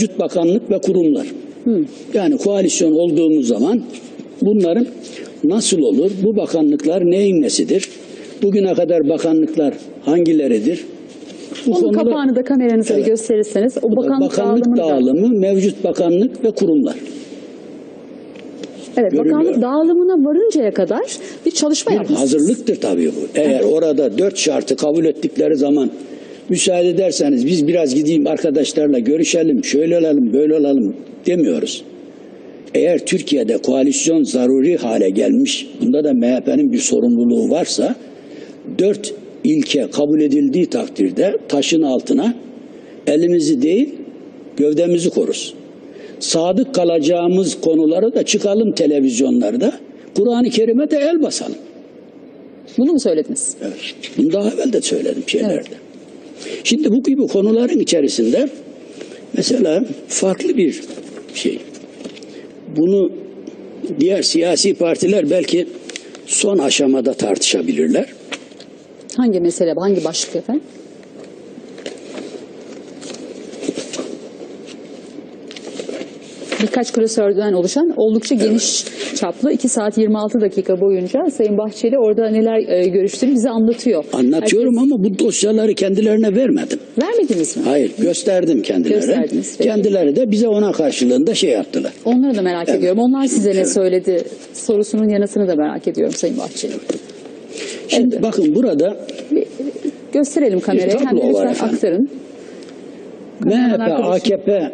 mevcut bakanlık ve kurumlar. Yani koalisyon olduğumuz zaman bunların nasıl olur? Bu bakanlıklar neyin nesidir? Bugüne kadar bakanlıklar hangileridir? Bu Onun konuda- kapağını da kameranıza Evet. gösterirseniz o bakanlık, bakanlık dağılımını da- dağılımı, mevcut bakanlık ve kurumlar. Evet, görülüyor. bakanlık dağılımına varıncaya kadar bir çalışma yapmışsınız. hazırlıktır tabii bu. Eğer orada dört şartı kabul ettikleri zaman müsaade ederseniz biz biraz gideyim arkadaşlarla görüşelim, şöyle olalım, böyle olalım demiyoruz. Eğer Türkiye'de koalisyon zaruri hale gelmiş, bunda da MHP'nin bir sorumluluğu varsa, dört ilke kabul edildiği takdirde taşın altına elimizi değil, gövdemizi koruz. Sadık kalacağımız konulara da çıkalım televizyonlarda, Kur'an-ı Kerim'e de el basalım. Bunu mu söylediniz? Evet. Bunu daha evvel de söyledim şeylerde. Şimdi bu gibi konuların içerisinde mesela farklı bir şey. Bunu diğer siyasi partiler belki son aşamada tartışabilirler. Hangi mesele, hangi başlık efendim? Birkaç klasörden oluşan oldukça geniş çaplı 2 saat 26 dakika boyunca Sayın Bahçeli orada neler e, görüştüğünü bize anlatıyor. Anlatıyorum ama bu dosyaları kendilerine vermedim. Herkes- Vermediniz mi? Hayır, gösterdim kendilerine. Kendileri de bize ona karşılığında şey yaptılar. Onları da merak ediyorum. Onlar size ne söyledi sorusunun yanıtını da merak ediyorum Sayın Bahçeli. Şimdi Evet. bakın burada Bir gösterelim kameraya. tablo Hem var aktarın. MHP. AKP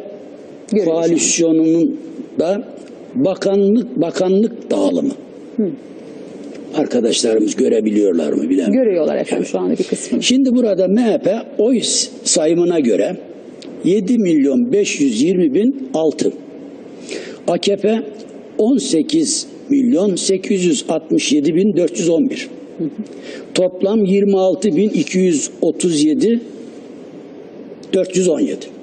Koalisyonunun da bakanlık bakanlık dağılımı. Arkadaşlarımız görebiliyorlar mı bilemiyorum. Görüyorlar efendim şu anda bir kısmını. Şimdi burada MHP oy sayımına göre 7 milyon 520 bin 6. AKP 18 milyon 867 bin 411. Toplam 26 bin 237 417.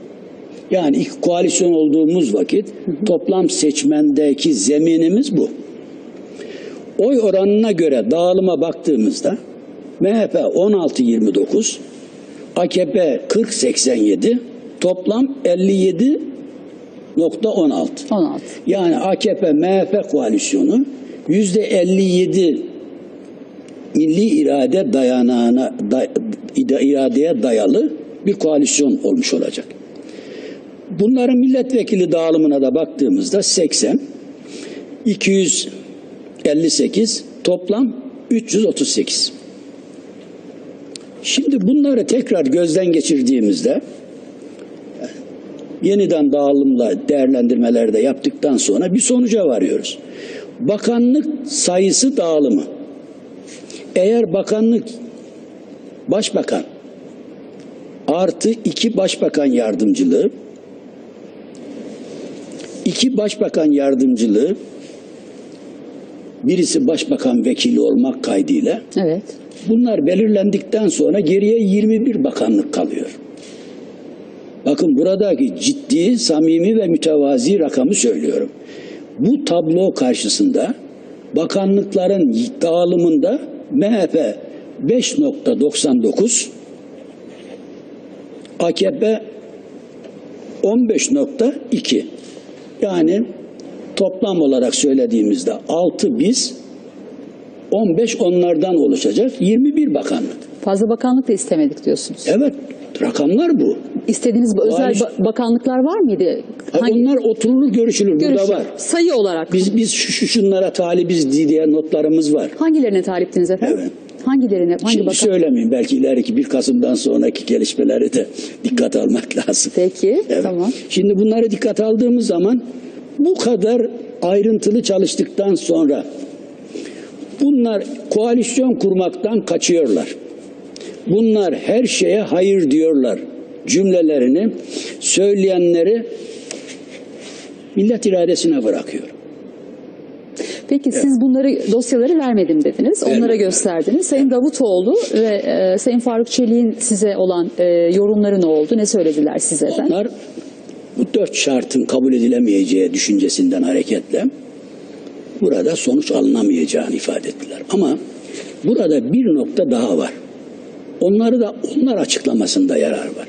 Yani ilk koalisyon olduğumuz vakit toplam seçmendeki zeminimiz bu. Oy oranına göre dağılıma baktığımızda MHP 16-29, AKP 40-87, toplam 57.16. 16. Yani AKP MHP koalisyonu yüzde 57 milli irade dayanağına da, iradeye dayalı bir koalisyon olmuş olacak. Bunların milletvekili dağılımına da baktığımızda 80, 258, toplam 338. Şimdi bunları tekrar gözden geçirdiğimizde yeniden dağılımla değerlendirmeler de yaptıktan sonra bir sonuca varıyoruz. Bakanlık sayısı dağılımı. Eğer bakanlık başbakan artı iki başbakan yardımcılığı iki başbakan yardımcılığı birisi başbakan vekili olmak kaydıyla Evet. Bunlar belirlendikten sonra geriye 21 bakanlık kalıyor. Bakın buradaki ciddi, samimi ve mütevazi rakamı söylüyorum. Bu tablo karşısında bakanlıkların dağılımında MHP 5.99, AKP 15.2. Yani toplam olarak söylediğimizde 6 biz, 15 onlardan oluşacak 21 bakanlık. Fazla bakanlık da istemedik diyorsunuz. Evet rakamlar bu. İstediğiniz bu özel ba- bakanlıklar var mıydı? Ha, onlar oturulur görüşülür burada görüşü- var. Sayı olarak. Biz biz şu, şu şunlara talibiz diye notlarımız var. Hangilerine taliptiniz efendim? Evet. Hangilerine? Hangi Şimdi bakan? söylemeyeyim belki ileriki 1 Kasım'dan sonraki gelişmeleri de dikkat almak lazım. Peki, Evet. tamam. Şimdi bunları dikkat aldığımız zaman bu kadar ayrıntılı çalıştıktan sonra bunlar koalisyon kurmaktan kaçıyorlar. Bunlar her şeye hayır diyorlar cümlelerini söyleyenleri millet iradesine bırakıyor. Peki siz bunları dosyaları vermedim dediniz. Onlara Vermedim. gösterdiniz. Sayın Davutoğlu ve e, Sayın Faruk Çelik'in size olan e, yorumları ne oldu? Ne söylediler size efendim? Onlar bu dört şartın kabul edilemeyeceği düşüncesinden hareketle burada sonuç alınamayacağını ifade ettiler. Ama burada bir nokta daha var. Onları da onlar açıklamasında yarar var.